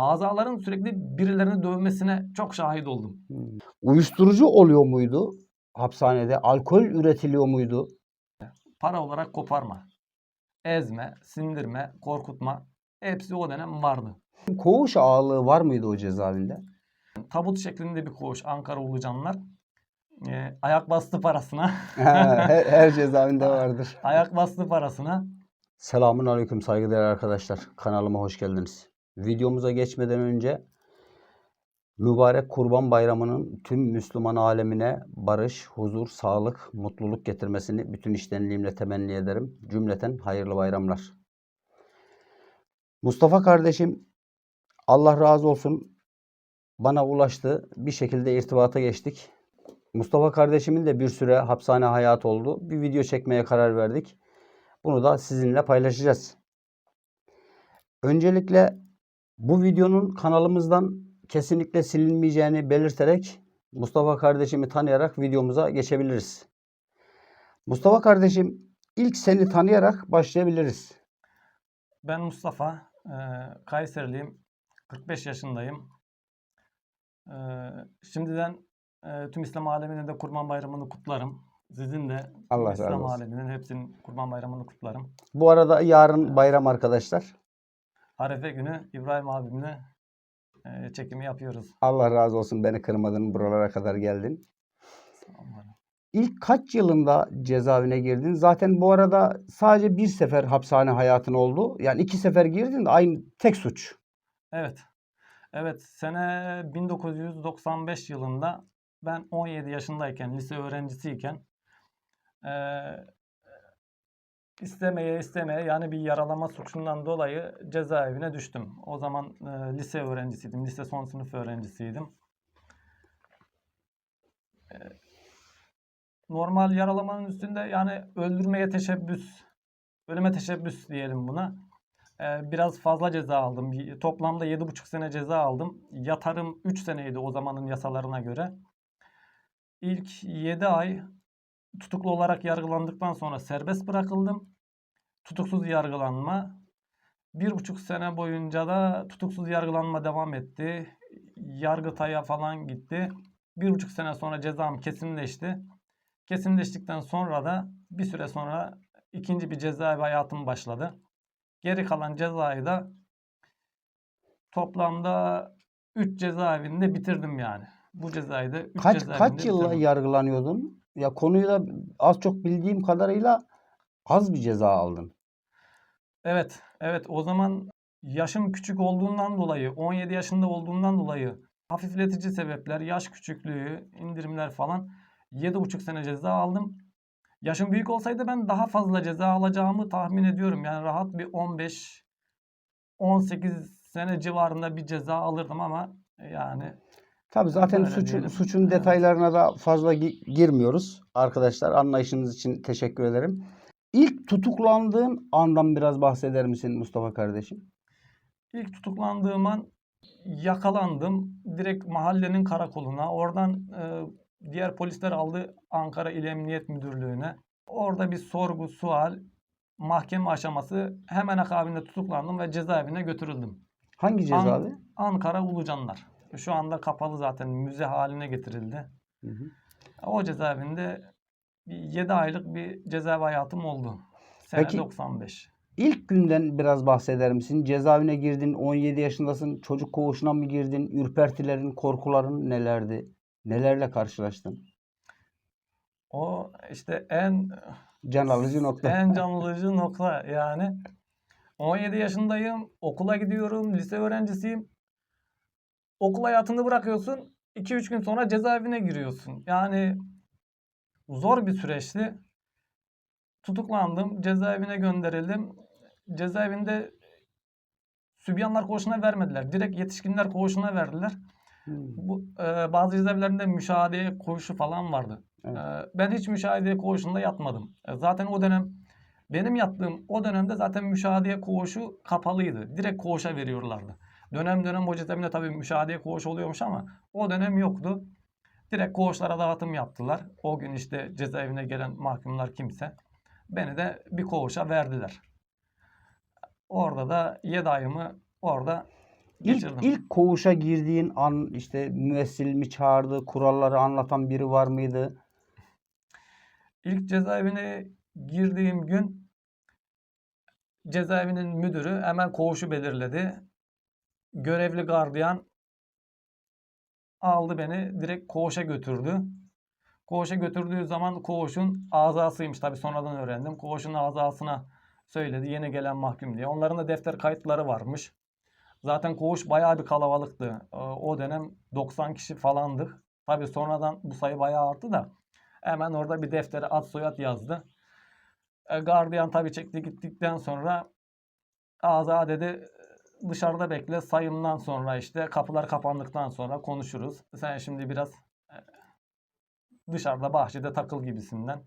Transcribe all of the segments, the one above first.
azaların sürekli birilerini dövmesine çok şahit oldum. Hmm. Uyuşturucu oluyor muydu hapishanede? Alkol üretiliyor muydu? Para olarak koparma, ezme, sindirme, korkutma hepsi o dönem vardı. Koğuş ağalığı var mıydı o cezaevinde? Tabut şeklinde bir koğuş Ankara Ulucanlar. Ee, ayak bastı parasına, her, her cezaevinde vardır. ayak bastı parasına Selamun Aleyküm saygıdeğer arkadaşlar. Kanalıma hoş geldiniz. Videomuza geçmeden önce mübarek Kurban Bayramı'nın tüm Müslüman alemine barış, huzur, sağlık, mutluluk getirmesini bütün içtenliğimle temenni ederim. Cümleten hayırlı bayramlar. Mustafa kardeşim Allah razı olsun bana ulaştı. Bir şekilde irtibata geçtik. Mustafa kardeşimin de bir süre hapishane hayatı oldu. Bir video çekmeye karar verdik. Bunu da sizinle paylaşacağız. Öncelikle bu videonun kanalımızdan kesinlikle silinmeyeceğini belirterek Mustafa kardeşimi tanıyarak videomuza geçebiliriz. Mustafa kardeşim ilk seni tanıyarak başlayabiliriz. Ben Mustafa, e, Kayseriliyim, 45 yaşındayım. E, şimdiden e, tüm İslam aleminin de Kurban Bayramı'nı kutlarım. Sizin de Allah İslam aleminin hepsinin Kurban Bayramı'nı kutlarım. Bu arada yarın bayram arkadaşlar. Arefe günü İbrahim abimle e, çekimi yapıyoruz. Allah razı olsun beni kırmadın buralara kadar geldin. İlk kaç yılında cezaevine girdin? Zaten bu arada sadece bir sefer hapishane hayatın oldu. Yani iki sefer girdin de aynı tek suç. Evet. Evet, sene 1995 yılında ben 17 yaşındayken, lise öğrencisiyken eee istemeye istemeye yani bir yaralama suçundan dolayı cezaevine düştüm. O zaman eee, lise öğrencisiydim. Lise son sınıf öğrencisiydim. Eee, normal yaralamanın üstünde yani öldürmeye teşebbüs, ölüme teşebbüs diyelim buna. Ee, biraz fazla ceza aldım. Toplamda 7,5 sene ceza aldım. Yatarım 3 seneydi o zamanın yasalarına göre. İlk 7 ay tutuklu olarak yargılandıktan sonra serbest bırakıldım. Tutuksuz yargılanma. Bir buçuk sene boyunca da tutuksuz yargılanma devam etti. Yargıtay'a falan gitti. Bir buçuk sene sonra cezam kesinleşti. Kesinleştikten sonra da bir süre sonra ikinci bir cezaevi hayatım başladı. Geri kalan cezayı da toplamda 3 cezaevinde bitirdim yani. Bu cezayı da 3 Kaç cezaevinde kaç yılla bitirdim. yargılanıyordun? Ya konuyu da az çok bildiğim kadarıyla az bir ceza aldın. Evet, evet o zaman yaşım küçük olduğundan dolayı, 17 yaşında olduğundan dolayı hafifletici sebepler, yaş küçüklüğü, indirimler falan 7,5 sene ceza aldım. Yaşım büyük olsaydı ben daha fazla ceza alacağımı tahmin ediyorum. Yani rahat bir 15 18 sene civarında bir ceza alırdım ama yani Tabii zaten Öyle suçun Evet. detaylarına da fazla gi- girmiyoruz. Arkadaşlar anlayışınız için teşekkür ederim. İlk tutuklandığın andan biraz bahseder misin Mustafa kardeşim? İlk tutuklandığım an yakalandım. Direkt mahallenin karakoluna. Oradan e, diğer polisler aldı Ankara İl Emniyet Müdürlüğü'ne. Orada bir sorgu, sual, mahkeme aşaması hemen akabinde tutuklandım ve cezaevine götürüldüm. Hangi An- cezaevi? Ankara Ulucanlar. Şu anda kapalı zaten müze haline getirildi. Hı hı. O cezaevinde 7 aylık bir cezaevi hayatım oldu. Sene Peki- 95. İlk günden biraz bahseder misin? Cezaevine girdin, 17 yaşındasın. Çocuk koğuşuna mı girdin? Ürpertilerin, korkuların nelerdi? Nelerle karşılaştın? O işte en Can alıcı nokta. En can alıcı nokta yani. 17 yaşındayım, okula gidiyorum, lise öğrencisiyim. Okul hayatını bırakıyorsun, 2-3 gün sonra cezaevine giriyorsun. Yani zor bir süreçti. Tutuklandım, cezaevine gönderildim. Cezaevinde sübyanlar koğuşuna vermediler. Direkt yetişkinler koğuşuna verdiler. Hmm, Bu e, bazı cezaevlerinde müşahede koğuşu falan vardı. Evet. Ee, Ben hiç müşahede koğuşunda yatmadım. E, Zaten o dönem benim yattığım o dönemde zaten müşahede koğuşu kapalıydı. Direkt koğuşa veriyorlardı. Dönem dönem o cezaevinde tabii müşahede koğuşu oluyormuş ama o dönem yoktu. Direkt koğuşlara dağıtım yaptılar. O gün işte cezaevine gelen mahkumlar kimse. Beni de bir koğuşa verdiler. Orada da 7 ayımı orada İlk, Geçirdim. ilk koğuşa girdiğin an işte müessil mi çağırdı, kuralları anlatan biri var mıydı? İlk cezaevine girdiğim gün cezaevinin müdürü hemen koğuşu belirledi. Görevli gardiyan aldı beni direkt koğuşa götürdü. Koğuşa götürdüğü zaman koğuşun azasıymış. Tabii sonradan öğrendim. Koğuşun azasına söyledi yeni gelen mahkum diye. Onların da defter kayıtları varmış. Zaten koğuş bayağı bir kalabalıktı. Ee, O dönem 90 kişi falandık. Tabii sonradan bu sayı bayağı arttı da. Hemen orada bir deftere ad soyad yazdı. E, gardiyan tabii çekti gittikten sonra Aza dedi dışarıda bekle sayımdan sonra işte kapılar kapandıktan sonra konuşuruz. Sen şimdi biraz e, dışarıda bahçede takıl gibisinden.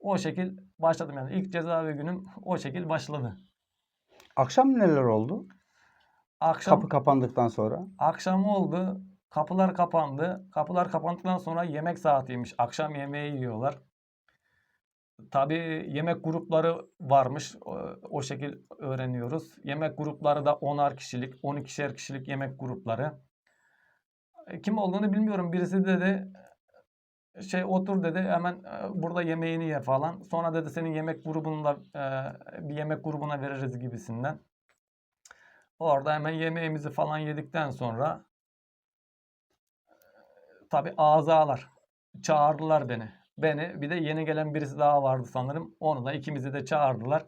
O şekil başladım yani ilk cezaevi günüm o şekil başladı. Akşam neler oldu? Akşam Kapı kapandıktan sonra. akşam oldu. Kapılar kapandı. Kapılar kapandıktan sonra yemek saatiymiş. Akşam yemeği yiyorlar. Tabii yemek grupları varmış. O, şekil öğreniyoruz. Yemek grupları da 10'ar kişilik, 12'şer kişilik yemek grupları. E, Kim olduğunu bilmiyorum. Birisi dedi şey otur dedi hemen e, burada yemeğini ye falan. Sonra dedi senin yemek grubunda e, bir yemek grubuna veririz gibisinden. Orada hemen yemeğimizi falan yedikten sonra tabii azalar çağırdılar beni. Beni bir de yeni gelen birisi daha vardı sanırım. Onu da ikimizi de çağırdılar.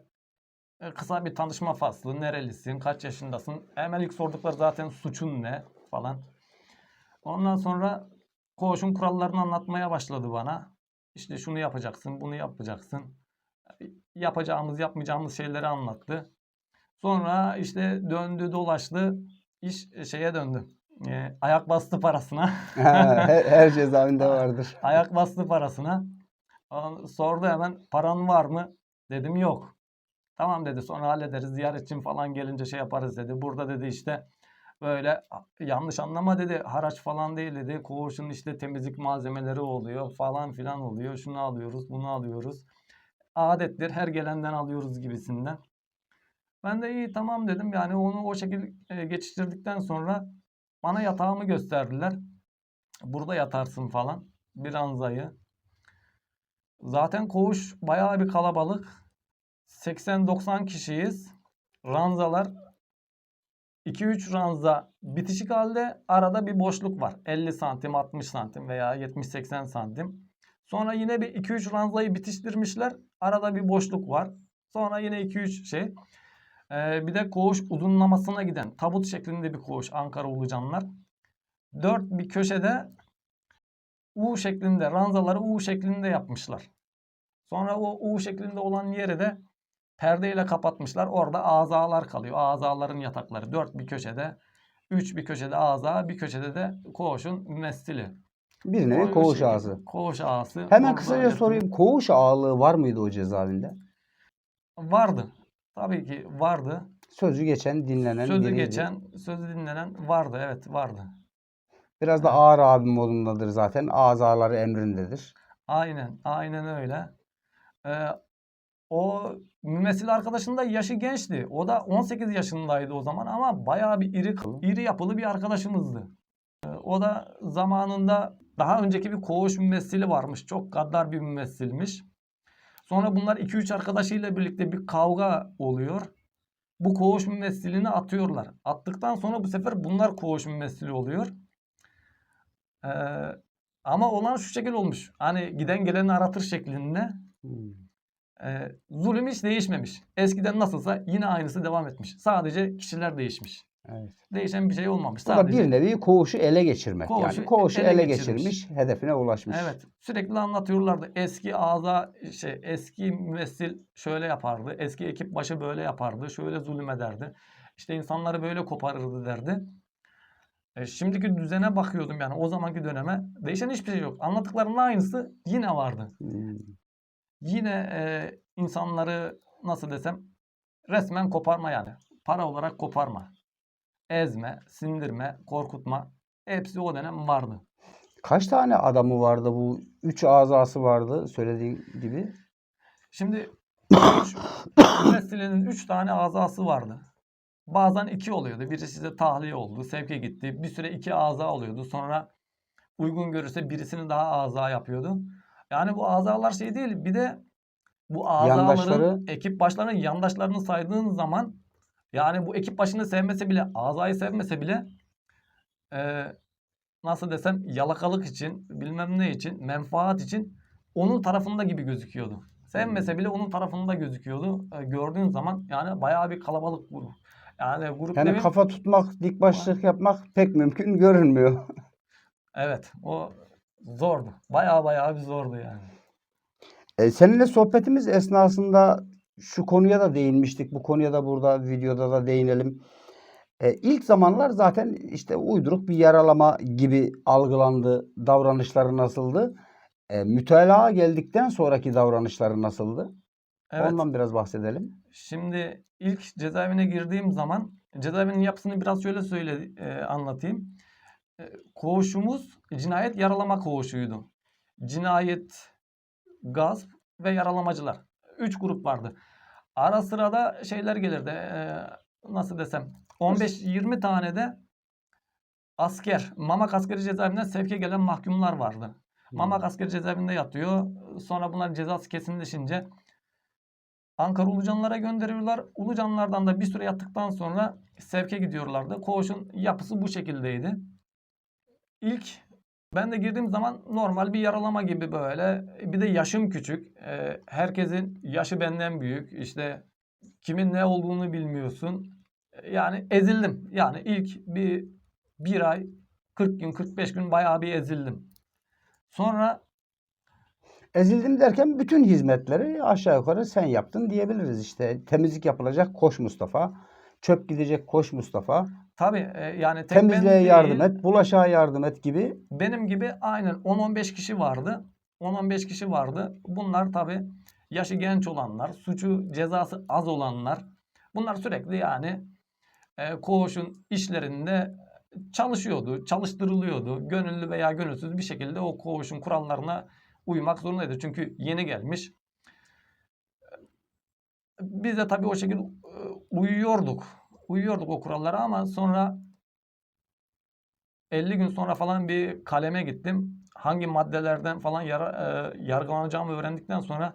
E, Kısa bir tanışma faslı. Nerelisin? Kaç yaşındasın? Hemen ilk sordukları zaten suçun ne falan. Ondan sonra koğuşun kurallarını anlatmaya başladı bana. İşte şunu yapacaksın, bunu yapacaksın. Yapacağımız, yapmayacağımız şeyleri anlattı. Sonra işte döndü dolaştı. iş şeye döndü. E, ayak bastı parasına. her, her cezaevinde vardır. ayak bastı parasına. Sordu hemen paran var mı? Dedim yok. Tamam dedi sonra hallederiz. Ziyaretçin falan gelince şey yaparız dedi. Burada dedi işte böyle yanlış anlama dedi. Haraç falan değil dedi. Koğuşun işte temizlik malzemeleri oluyor falan filan oluyor. Şunu alıyoruz bunu alıyoruz. Adettir her gelenden alıyoruz gibisinden. Ben de iyi tamam dedim. Yani onu o şekilde geçiştirdikten sonra bana yatağımı gösterdiler. Burada yatarsın falan. Bir ranzayı. Zaten koğuş bayağı bir kalabalık. 80-90 kişiyiz. Ranzalar 2-3 ranza bitişik halde arada bir boşluk var. 50 santim, 60 santim veya 70-80 santim. Sonra yine bir 2-3 ranzayı bitiştirmişler. Arada bir boşluk var. Sonra yine 2-3 şey. Ee, bir de koğuş uzunlamasına giden tabut şeklinde bir koğuş Ankara Ulucanlar. Dört bir köşede U şeklinde ranzaları U şeklinde yapmışlar. Sonra o U şeklinde olan yeri de perdeyle kapatmışlar. Orada azalar kalıyor. Azaların yatakları. Dört bir köşede. Üç bir köşede aza, bir köşede de koğuşun mümessili. Bir nevi koğuş şekil- ağası. Koğuş ağası. Hemen kısaca sorayım. Koğuş ağalığı var mıydı o cezaevinde? Vardı. Tabii ki vardı. Sözü geçen, dinlenen Sözü biriydi. geçen, sözü dinlenen vardı. Evet vardı. Biraz da ağır abi modundadır zaten. Azaları emrindedir. Aynen, aynen öyle. Ee, o mümessil arkadaşın da yaşı gençti. O da 18 yaşındaydı o zaman ama bayağı bir iri, iri yapılı bir arkadaşımızdı. Ee, o da zamanında daha önceki bir koğuş mümessili varmış. Çok gaddar bir mümessilmiş. Sonra bunlar 2-3 arkadaşıyla birlikte bir kavga oluyor. Bu koğuş mümessilini atıyorlar. Attıktan sonra bu sefer bunlar koğuş mümessili oluyor. Ee, ama olan şu şekil olmuş. Hani giden geleni aratır şeklinde. Hmm. Ee, zulüm hiç değişmemiş. Eskiden nasılsa yine aynısı devam etmiş. Sadece kişiler değişmiş. Evet. Değişen bir şey olmamış. Bu da Sadece bir nevi koğuşu ele geçirmek. Koğuşu yani koğuşu ele, ele geçirmiş, geçirmiş. hedefine ulaşmış. Evet. Sürekli anlatıyorlardı. Eski ağza şey eski müvessil şöyle yapardı. Eski ekip başı böyle yapardı. Şöyle zulüm ederdi. İşte insanları böyle koparırdı derdi. E, şimdiki düzene bakıyordum yani o zamanki döneme. Değişen hiçbir şey yok. Anlattıklarının aynısı yine vardı. Hmm. Yine e, insanları nasıl desem resmen koparma yani. Para olarak koparma. Ezme, sindirme, korkutma. Hepsi o dönem vardı. Kaç tane adamı vardı bu? Üç azası vardı söylediğin gibi. Şimdi üç, üç tane azası vardı. Bazen iki oluyordu. Birisi de tahliye oldu. Sevke gitti. Bir süre iki aza oluyordu. Sonra uygun görürse birisini daha aza yapıyordu. Yani bu azalar şey değil. Bir de bu azaların Yandaşları- ekip başlarının yandaşlarını saydığın zaman yani bu ekip başını sevmese bile azayı sevmese bile e, nasıl desem yalakalık için bilmem ne için menfaat için onun tarafında gibi gözüküyordu. Sevmese bile onun tarafında gözüküyordu. E, gördüğün zaman yani bayağı bir kalabalık grup. Yani grup Yani demeyeyim- kafa tutmak, dik başlık yapmak pek mümkün görünmüyor. Evet o zordu. Bayağı bayağı bir zordu yani. E, seninle sohbetimiz esnasında şu konuya da değinmiştik. Bu konuya da burada videoda da değinelim. E, ilk zamanlar zaten işte uyduruk bir yaralama gibi algılandı. Davranışları nasıldı? E, mütalaa geldikten sonraki davranışları nasıldı? Evet. Ondan biraz bahsedelim. Şimdi ilk cezaevine girdiğim zaman cezaevinin yapısını biraz şöyle söyle e, anlatayım. E, koğuşumuz cinayet yaralama koğuşuydu. Cinayet, gasp ve yaralamacılar. Üç grup vardı. Ara sıra da şeyler gelirdi. e, nasıl desem 15-20 tane de asker, Mamak askeri cezaevinden sevke gelen mahkumlar vardı. Mamak askeri cezaevinde yatıyor. Sonra bunlar cezası kesinleşince Ankara Ulucanlara gönderiyorlar. Ulucanlardan da bir süre yattıktan sonra sevke gidiyorlardı. Koğuşun yapısı bu şekildeydi. İlk ben de girdiğim zaman normal bir yaralama gibi böyle. Bir de yaşım küçük. Ee, herkesin yaşı benden büyük. İşte kimin ne olduğunu bilmiyorsun. Yani ezildim. Yani ilk bir bir ay 40 gün 45 gün bayağı bir ezildim. Sonra Ezildim derken bütün hizmetleri aşağı yukarı sen yaptın diyebiliriz işte. Temizlik yapılacak koş Mustafa. Çöp gidecek koş Mustafa. Tabii e, yani tek ben Temizliğe yardım değil, et, bulaşığa yardım et gibi. Benim gibi aynen 10-15 kişi vardı. 10-15 kişi vardı. Bunlar tabii yaşı genç olanlar, suçu cezası az olanlar. Bunlar sürekli yani e, koğuşun işlerinde çalışıyordu, çalıştırılıyordu. Gönüllü veya gönülsüz bir şekilde o koğuşun kurallarına uymak zorundaydı. Çünkü yeni gelmiş. Biz de tabii o şekilde e, uyuyorduk. Uyuyorduk o kurallara ama sonra 50 gün sonra falan bir kaleme gittim. Hangi maddelerden falan yara, e, yargılanacağımı öğrendikten sonra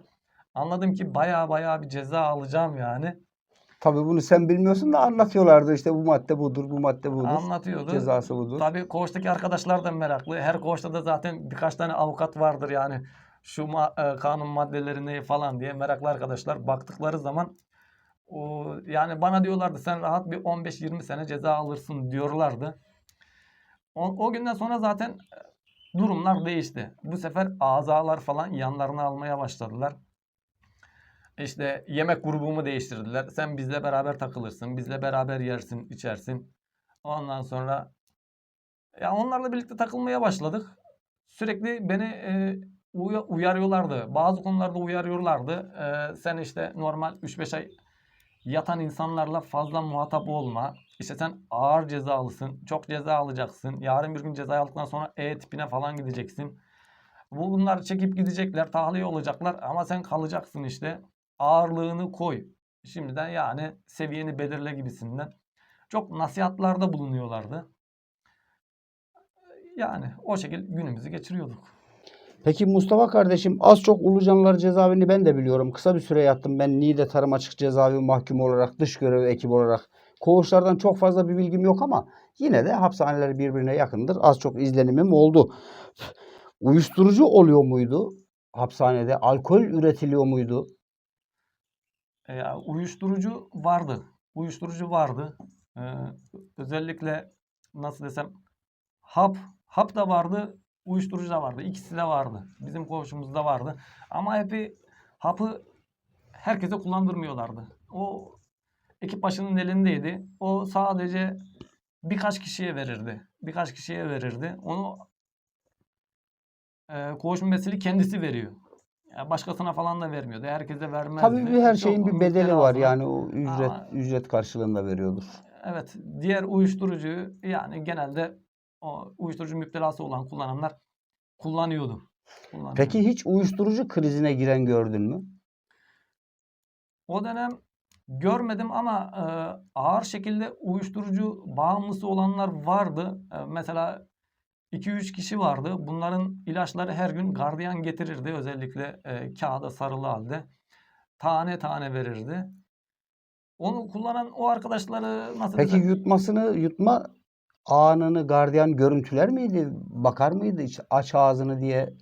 anladım ki baya baya bir ceza alacağım yani. Tabii bunu sen bilmiyorsun da anlatıyorlardı işte bu madde budur, bu madde budur. Anlatıyordu. Cezası budur. Tabii koğuştaki arkadaşlar da meraklı. Her koğuşta da zaten birkaç tane avukat vardır yani. Şu ma- e, kanun maddeleri ne falan diye meraklı arkadaşlar baktıkları zaman yani bana diyorlardı sen rahat bir 15-20 sene ceza alırsın diyorlardı. O, o günden sonra zaten e, durumlar değişti. Bu sefer azalar falan yanlarına almaya başladılar. İşte yemek grubumu değiştirdiler. Sen bizle beraber takılırsın, bizle beraber yersin, içersin. Ondan sonra ya onlarla birlikte takılmaya başladık. Sürekli beni e, uya- uyarıyorlardı. Bazı konularda uyarıyorlardı. E, sen işte normal 3-5 ay yatan insanlarla fazla muhatap olma. İşte sen ağır cezalısın. Çok ceza alacaksın. Yarın bir gün ceza aldıktan sonra E tipine falan gideceksin. Bu bunlar çekip gidecekler. Tahliye olacaklar. Ama sen kalacaksın işte. Ağırlığını koy. Şimdiden yani seviyeni belirle gibisinden. Çok nasihatlarda bulunuyorlardı. Yani o şekilde günümüzü geçiriyorduk. Peki Mustafa kardeşim az çok Ulucanlar cezaevini ben de biliyorum. Kısa bir süre yattım. Ben Niğde Tarım Açık Cezaevi mahkumu olarak, dış görev ekibi olarak. Koğuşlardan çok fazla bir bilgim yok ama yine de hapishaneler birbirine yakındır. Az çok izlenimim oldu. Uyuşturucu oluyor muydu hapishanede? Alkol üretiliyor muydu? E, uyuşturucu vardı. Uyuşturucu vardı. Ee, özellikle nasıl desem hap hap da vardı, uyuşturucu da vardı. İkisi de vardı. Bizim koğuşumuzda vardı. Ama hepi hapı herkese kullandırmıyorlardı. O ekip başının elindeydi. O sadece birkaç kişiye verirdi. Birkaç kişiye verirdi. Onu e, koğuş mümessili kendisi veriyor. Ya başkasına falan da vermiyordu. Herkese vermezdi. Tabii bir her Çok şeyin bir bedeli var müptelasına- yani o ücret Ama- ücret karşılığında veriyordur. Evet, diğer uyuşturucuyu yani genelde o uyuşturucu müptelası olan kullananlar kullanıyordu. Kullanıyordu. Peki hiç uyuşturucu krizine giren gördün mü? o dönem görmedim ama e, ağır şekilde uyuşturucu bağımlısı olanlar vardı. E, mesela 2-3 kişi vardı. Bunların ilaçları her gün gardiyan getirirdi. Özellikle e, kağıda sarılı halde. Tane tane verirdi. Onu kullanan o arkadaşları nasıl Peki desem- yutmasını yutma anını gardiyan görüntüler miydi? Bakar mıydı? Hiç aç ağzını diye.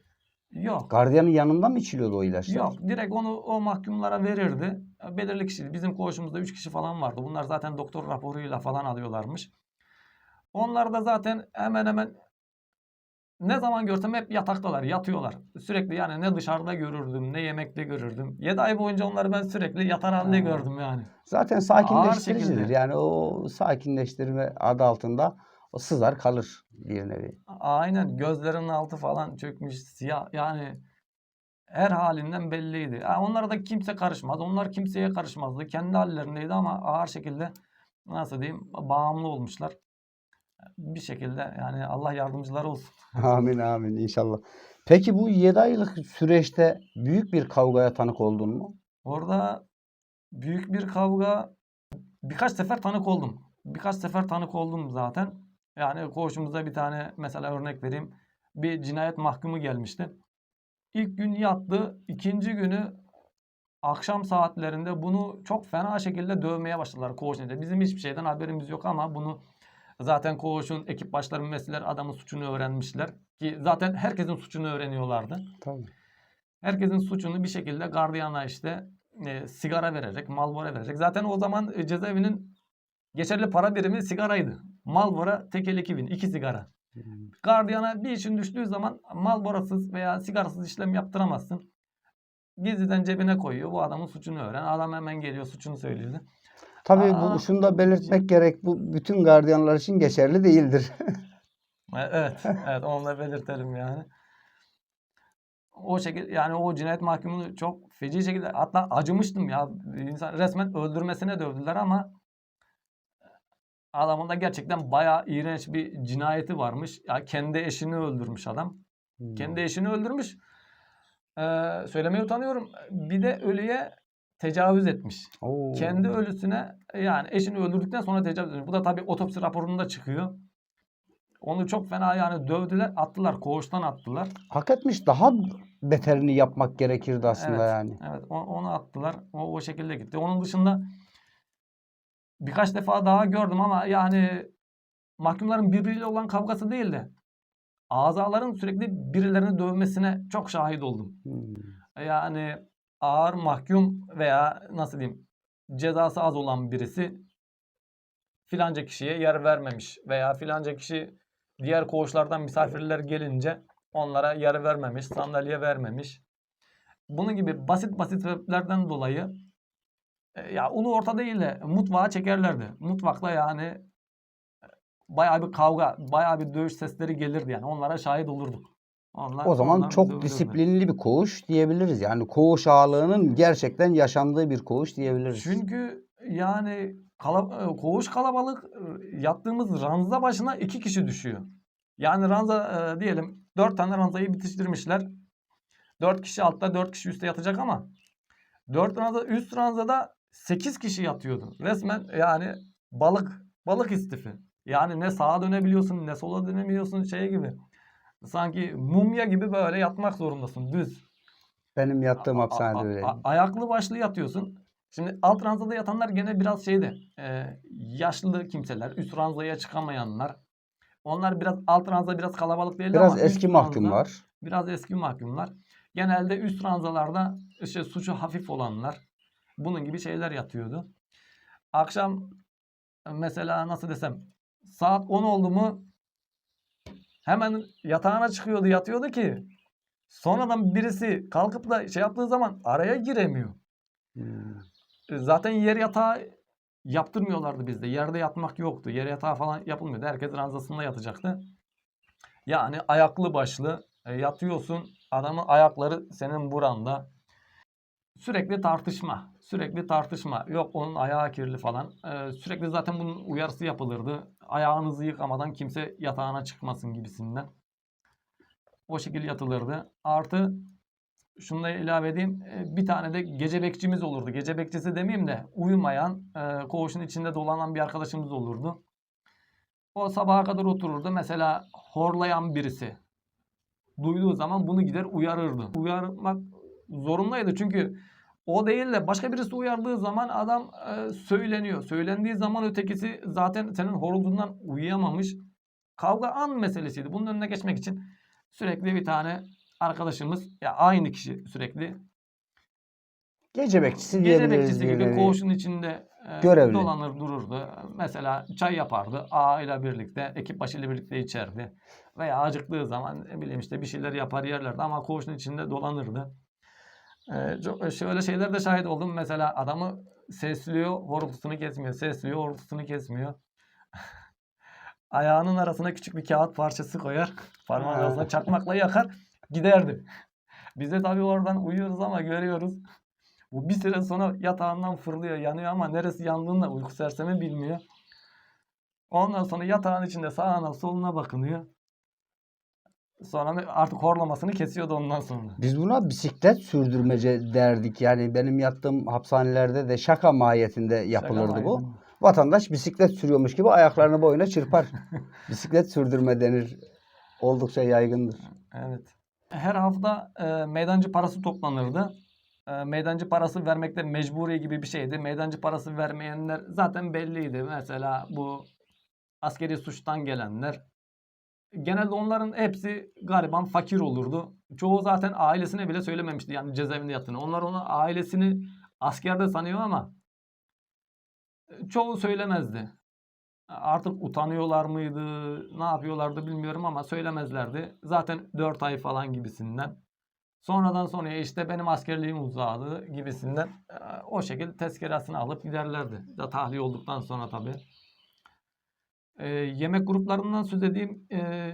Yok. Gardiyanın yanında mı içiliyordu o ilaçlar? Yok. Direkt onu o mahkumlara verirdi. Belirli kişi. Bizim koğuşumuzda 3 kişi falan vardı. Bunlar zaten doktor raporuyla falan alıyorlarmış. Onlar da zaten hemen hemen ne zaman görsem hep yataktalar, yatıyorlar. Sürekli yani ne dışarıda görürdüm, ne yemekte görürdüm. 7 ay boyunca onları ben sürekli yatar halde Ha. gördüm yani. Zaten sakinleştiricidir. Yani o sakinleştirme adı altında o sızar kalır bir nevi. Aynen gözlerinin altı falan çökmüş, siyah yani her halinden belliydi. Ha, onlara da kimse karışmaz. Onlar kimseye karışmazdı. Kendi hallerindeydi ama ağır şekilde nasıl diyeyim bağımlı olmuşlar. Bir şekilde yani Allah yardımcıları olsun. Amin amin inşallah. Peki bu 7 aylık süreçte büyük bir kavgaya tanık oldun mu? Orada büyük bir kavga birkaç sefer tanık oldum. Birkaç sefer tanık oldum zaten. Yani koğuşumuzda bir tane mesela örnek vereyim. Bir cinayet mahkumu gelmişti. İlk gün yattı. ikinci günü akşam saatlerinde bunu çok fena şekilde dövmeye başladılar koğuşun içinde. Bizim hiçbir şeyden haberimiz yok ama bunu zaten koğuşun ekip başları mesleğler adamın suçunu öğrenmişler. Ki zaten herkesin suçunu öğreniyorlardı. Tabii. Herkesin suçunu bir şekilde gardiyana işte e, sigara vererek, Marlboro vererek. Zaten o zaman e, cezaevinin geçerli para birimi sigaraydı. Marlboro tekel 2000, iki sigara. Gardiyana bir işin düştüğü zaman Marlboro'suz veya sigarasız işlem yaptıramazsın. Gizliden cebine koyuyor. Bu adamın suçunu öğren. Adam hemen geliyor suçunu söylüyor. Tabii Aa, bu şunu da belirtmek gerek. Bu bütün gardiyanlar için geçerli değildir. E, Evet, evet onu da belirtelim yani. O şekilde yani o cinayet mahkumunu çok feci şekilde hatta acımıştım ya. İnsan resmen öldürmesine dövdüler ama adamın da gerçekten bayağı iğrenç bir cinayeti varmış. Ya kendi eşini öldürmüş adam. Kendi eşini öldürmüş. Ee, söylemeye utanıyorum. Bir de ölüye tecavüz etmiş. Oo. Kendi ölüsüne yani eşini öldürdükten sonra tecavüz etmiş. Bu da tabii otopsi raporunda çıkıyor. Onu çok fena yani dövdüler, attılar, koğuştan attılar. Hak etmiş. Daha beterini yapmak gerekirdi aslında Evet. yani. Evet, onu attılar. O o şekilde gitti. Onun dışında birkaç defa daha gördüm ama yani mahkumların birbiriyle olan kavgası değil de azaların sürekli birilerini dövmesine çok şahit oldum. Hmm. Yani ağır mahkum veya nasıl diyeyim cezası az olan birisi filanca kişiye yer vermemiş veya filanca kişi diğer koğuşlardan misafirler gelince onlara yer vermemiş, sandalye vermemiş. Bunun gibi basit basit sebeplerden dolayı ya ulu orta değil de mutfağa çekerlerdi. Mutfakta yani e, bayağı bir kavga, bayağı bir dövüş sesleri gelirdi yani. Onlara şahit olurduk. Onlar, O zaman çok dövülürdü. disiplinli bir koğuş diyebiliriz. Yani koğuş ağalığının gerçekten yaşandığı bir koğuş diyebiliriz. Çünkü yani kala- e, koğuş kalabalık e, yattığımız ranza başına iki kişi düşüyor. Yani ranza e, diyelim dört tane ranzayı bitiştirmişler. Dört kişi altta dört kişi üstte yatacak ama dört ranza üst ranzada sekiz kişi yatıyordu. Resmen yani balık balık istifi. Yani ne sağa dönebiliyorsun ne sola dönemiyorsun şey gibi. Sanki mumya gibi böyle yatmak zorundasın düz. Benim yattığım hapishanede öyle. ayaklı başlı yatıyorsun. Şimdi alt ranzada yatanlar gene biraz şeyde e, yaşlı kimseler, üst ranzaya çıkamayanlar. Onlar biraz alt ranza biraz kalabalık değil Biraz ama eski mahkumlar. ranza biraz eski mahkumlar. Genelde üst ranzalarda işte suçu hafif olanlar bunun gibi şeyler yatıyordu. Akşam mesela nasıl desem saat 10 oldu mu hemen yatağına çıkıyordu yatıyordu ki sonradan birisi kalkıp da şey yaptığı zaman araya giremiyor. Hmm. E, Zaten yer yatağı yaptırmıyorlardı bizde. Yerde yatmak yoktu. Yer yatağı falan yapılmıyordu. Herkes ranzasında yatacaktı. Yani ayaklı başlı e, yatıyorsun. Adamın ayakları senin buranda. Sürekli tartışma. Sürekli tartışma. Yok onun ayağı kirli falan. E, sürekli zaten bunun uyarısı yapılırdı. Ayağınızı yıkamadan kimse yatağına çıkmasın gibisinden. O şekilde yatılırdı. Artı şunu da ilave edeyim. E, Bir tane de gece bekçimiz olurdu. Gece bekçisi demeyeyim de uyumayan, e, koğuşun içinde dolanan bir arkadaşımız olurdu. O sabaha kadar otururdu. Mesela horlayan birisi duyduğu zaman bunu gider uyarırdı. Uyarmak zorundaydı çünkü o değil de başka birisi uyardığı zaman adam e, söyleniyor. Söylendiği zaman ötekisi zaten senin horulduğundan uyuyamamış. Kavga an meselesiydi. Bunun önüne geçmek için sürekli bir tane arkadaşımız ya aynı kişi sürekli Gece bekçisi gece bekçisi gibi koğuşun içinde e, Görevli. dolanır dururdu. Mesela çay yapardı. A ile birlikte, ekip başı ile birlikte içerdi. Veya acıktığı zaman ne bileyim işte bir şeyler yapar yerlerdi ama koğuşun içinde dolanırdı. E, çok- şöyle şeyler de şahit oldum. Mesela adamı sesliyor, horultusunu kesmiyor. Sesliyor, horultusunu kesmiyor. Ayağının arasına küçük bir kağıt parçası koyar. Parmağın arasına çakmakla yakar. Giderdi. Biz de tabii oradan uyuyoruz ama görüyoruz. Bu bir süre sonra yatağından fırlıyor, yanıyor ama neresi yandığını da uyku sersemi bilmiyor. Ondan sonra yatağın içinde sağına soluna bakınıyor. Sonra artık horlamasını kesiyordu ondan sonra. Biz buna bisiklet sürdürmece derdik. Yani benim yattığım hapishanelerde de şaka mahiyetinde yapılırdı Şaka bu. mahiyetinde. Vatandaş bisiklet sürüyormuş gibi ayaklarını boyuna çırpar. bisiklet sürdürme denir. Oldukça yaygındır. Evet. Her hafta e, meydancı parası toplanırdı. E, meydancı parası vermekte mecburi gibi bir şeydi. Meydancı parası vermeyenler zaten belliydi. Mesela bu askeri suçtan gelenler. Genelde onların hepsi gariban fakir olurdu. Çoğu zaten ailesine bile söylememişti yani cezaevinde yattığını. Onlar onu ailesini askerde sanıyor ama e, çoğu söylemezdi. Artık utanıyorlar mıydı, ne yapıyorlardı bilmiyorum ama söylemezlerdi. Zaten 4 ay falan gibisinden. Sonradan sonra işte benim askerliğim uzadı gibisinden e, o şekilde tezkeresini alıp giderlerdi. Da tahliye olduktan sonra tabii. E, yemek gruplarından söz edeyim. E,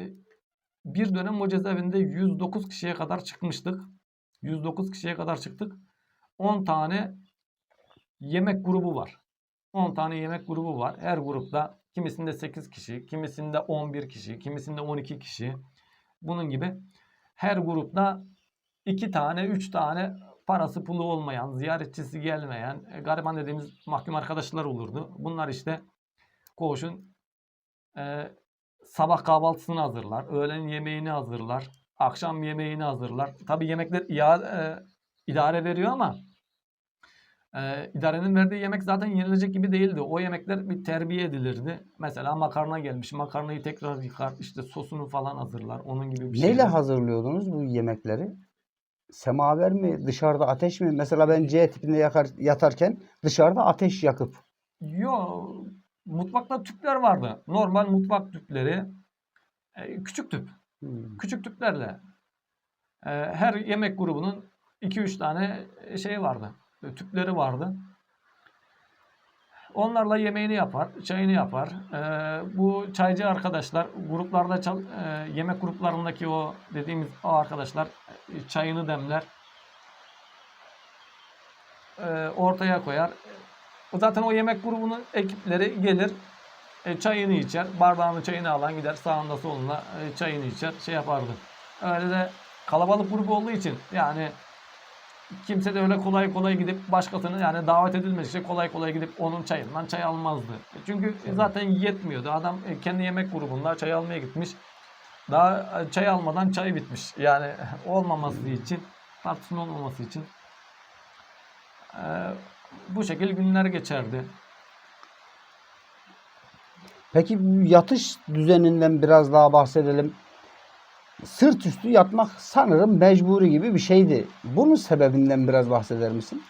bir dönem o cezaevinde 109 kişiye kadar çıkmıştık. 109 kişiye kadar çıktık. 10 tane yemek grubu var. 10 tane yemek grubu var. Her grupta kimisinde 8 kişi, kimisinde 11 kişi, kimisinde 12 kişi. Bunun gibi her grupta 2 tane, 3 tane parası pulu olmayan, ziyaretçisi gelmeyen, e, gariban dediğimiz mahkum arkadaşlar olurdu. Bunlar işte koğuşun e, sabah kahvaltısını hazırlar, öğlen yemeğini hazırlar, akşam yemeğini hazırlar. Tabii yemekler ia- e, idare veriyor ama ee, idarenin verdiği yemek zaten yenilecek gibi değildi. O yemekler bir terbiye edilirdi. Mesela makarna gelmiş. Makarnayı tekrar yıkar. işte sosunu falan hazırlar. Onun gibi bir şey. Neyle hazırlıyordunuz bu yemekleri? Semaver mi? Dışarıda ateş mi? Mesela ben C tipinde yakar, yatarken dışarıda ateş yakıp. Yo, mutfakta tüpler vardı. Normal mutfak tüpleri. e, küçük tüp. Hmm. Küçük tüplerle. e, her yemek grubunun 2-3 tane şey vardı. Tüpleri vardı. Onlarla yemeğini yapar, çayını yapar. E, bu çaycı arkadaşlar gruplarda çal- e, yemek gruplarındaki o dediğimiz o arkadaşlar çayını demler. E, ortaya koyar. Zaten o yemek grubunun ekipleri gelir. e, çayını içer. Bardağını çayını alan gider sağında solunda e, çayını içer. Şey yapardı. Öyle de kalabalık grup olduğu için yani kimse de öyle kolay kolay gidip başkasının yani davet edilmedikçe kolay kolay gidip onun çayından çay almazdı. Çünkü zaten yetmiyordu. Adam e, kendi yemek grubunda çay almaya gitmiş. Daha e, çay almadan çay bitmiş. Yani olmaması için, tartışma olmaması için e, bu şekilde günler geçerdi. Peki yatış düzeninden biraz daha bahsedelim. Sırt üstü yatmak sanırım mecburi gibi bir şeydi. Bunun sebebinden biraz bahseder misin?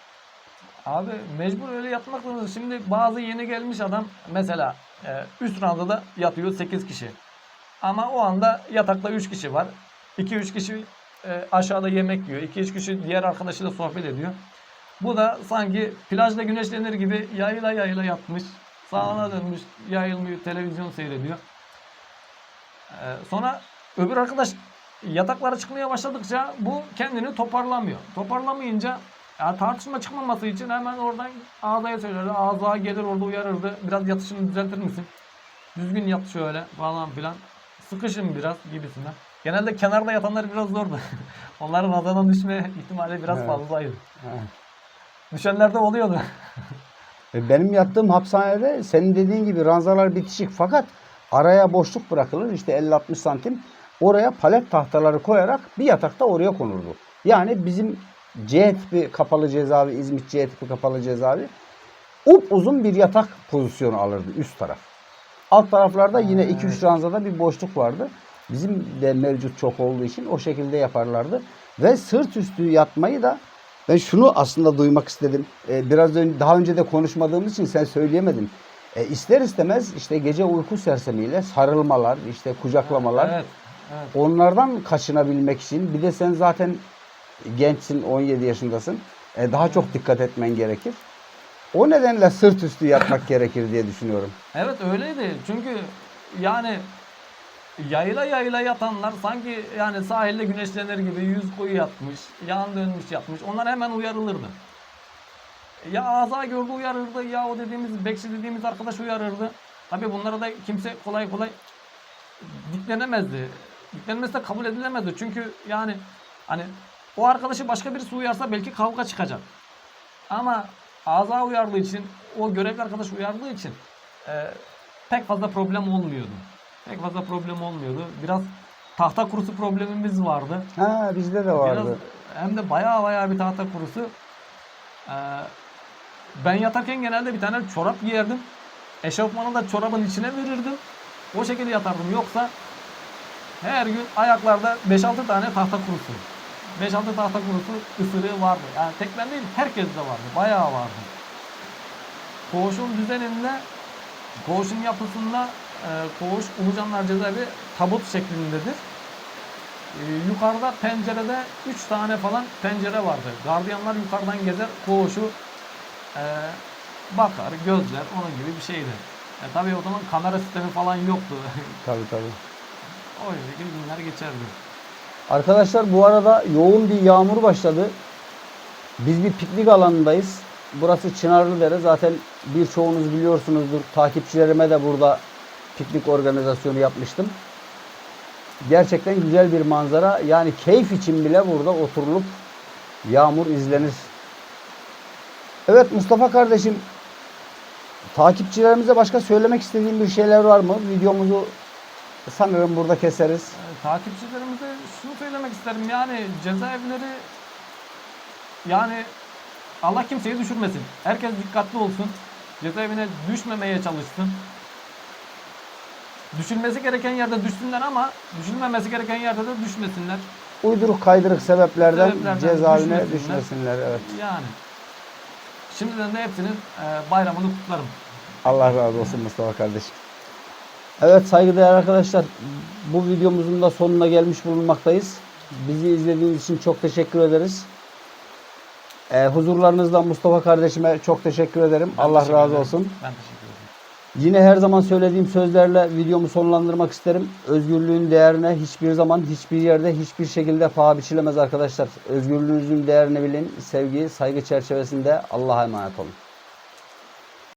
Abi mecbur öyle yatmak zorunda. Şimdi bazı yeni gelmiş adam mesela e, üst ranzada yatıyor 8 kişi. Ama o anda yatakta 3 kişi var. 2-3 kişi e, aşağıda yemek yiyor. 2-3 kişi diğer arkadaşıyla sohbet ediyor. Bu da sanki plajda güneşlenir gibi yayla yayla yatmış. Sağına dönmüş, yayılmıyor, televizyon seyrediyor. E, sonra öbür arkadaş yataklara çıkmaya başladıkça bu kendini toparlamıyor. Toparlamayınca ya tartışma çıkmaması için hemen oradan ağzaya söylerdi. Ağzaya gelir orada uyarırdı. Biraz yatışını düzeltir misin? Düzgün yat şöyle falan filan. Sıkışın biraz gibisinden. Genelde kenarda yatanlar biraz zordu. Onların adadan düşme ihtimali biraz Evet. fazlaydı. Ha. Düşenler de oluyordu. E, Benim yattığım hapishanede senin dediğin gibi ranzalar bitişik fakat araya boşluk bırakılır işte 50-60 santim. Oraya palet tahtaları koyarak bir yatak da oraya konurdu. Yani bizim C tipi kapalı cezaevi, İzmit C tipi kapalı cezaevi uzun bir yatak pozisyonu alırdı üst taraf. Alt taraflarda yine Ha, 2-3 evet. ranzada bir boşluk vardı. Bizim de mevcut çok olduğu için o şekilde yaparlardı. Ve sırt üstü yatmayı da ben şunu aslında duymak istedim. Ee, biraz önce daha önce de konuşmadığımız için sen söyleyemedin. E, ister istemez işte gece uyku sersemiyle sarılmalar, işte kucaklamalar Evet. Evet. onlardan kaçınabilmek için bir de sen zaten gençsin 17 yaşındasın. E, daha çok dikkat etmen gerekir. O nedenle sırt üstü yatmak gerekir diye düşünüyorum. Evet öyleydi. Çünkü yani yayla yayla yatanlar sanki yani sahilde güneşlenir gibi yüz koyu yatmış, yan dönmüş yatmış. Onlar hemen uyarılırdı. Ya Aza gördü uyarırdı ya o dediğimiz bekçi dediğimiz arkadaş uyarırdı. Tabii bunlara da kimse kolay kolay diklenemezdi. Diklenmesi de kabul edilemezdi. Çünkü yani hani o arkadaşı başka birisi uyarsa belki kavga çıkacak. Ama Aza uyardığı için, o görevli arkadaş uyardığı için e, pek fazla problem olmuyordu. Pek fazla problem olmuyordu. Biraz tahta kurusu problemimiz vardı. Ha bizde de vardı. Biraz hem de bayağı bayağı bir tahta kurusu. Ee, ben yatarken genelde bir tane çorap giyerdim. Eşofmanı da çorabın içine verirdim. O şekilde yatardım. Yoksa her gün ayaklarda 5-6 tane tahta kurusu. 5-6 tahta kurusu ısırığı vardı. Yani tek ben değil herkes de vardı. Bayağı vardı. Koğuşun düzeninde, koğuşun yapısında koğuş Ulucanlar Cezaevi tabut şeklindedir. Ee, yukarıda pencerede 3 tane falan pencere vardı. Gardiyanlar yukarıdan gezer, koğuşu e, bakar, gözler, onun gibi bir şeydi. E, tabii o zaman kamera sistemi falan yoktu. Tabii tabii. o şekilde günler geçerdi. Arkadaşlar bu arada yoğun bir yağmur başladı. Biz bir piknik alanındayız. Burası Çınarlıdere. Zaten birçoğunuz biliyorsunuzdur. Takipçilerime de burada piknik organizasyonu yapmıştım. Gerçekten güzel bir manzara. Yani keyif için bile burada oturulup yağmur izlenir. Evet Mustafa kardeşim takipçilerimize başka söylemek istediğin bir şeyler var mı? Videomuzu sanırım burada keseriz. E, takipçilerimize şunu söylemek isterim yani cezaevleri yani Allah kimseyi düşürmesin. Herkes dikkatli olsun. Cezaevine düşmemeye çalışsın. Düşülmesi gereken yerde düşsünler ama düşülmemesi gereken yerde de düşmesinler. uyduruk kaydırık sebeplerden, Sebeplerden cezaevine düşmesinler. düşmesinler. Evet. Yani. Şimdiden de hepsinin e, bayramını kutlarım. Allah razı olsun Mustafa kardeşim. Evet saygıdeğer arkadaşlar bu videomuzun da sonuna gelmiş bulunmaktayız. Bizi izlediğiniz için çok teşekkür ederiz. Ee, huzurlarınızda Mustafa kardeşime çok teşekkür ederim. Ben Allah teşekkür razı ederim. olsun. Ben teşekkür ederim. Yine her zaman söylediğim sözlerle videomu sonlandırmak isterim. Özgürlüğün değerine hiçbir zaman, hiçbir yerde, hiçbir şekilde paha biçilemez arkadaşlar. Özgürlüğünüzün değerini bilin. Sevgi, saygı çerçevesinde Allah'a emanet olun.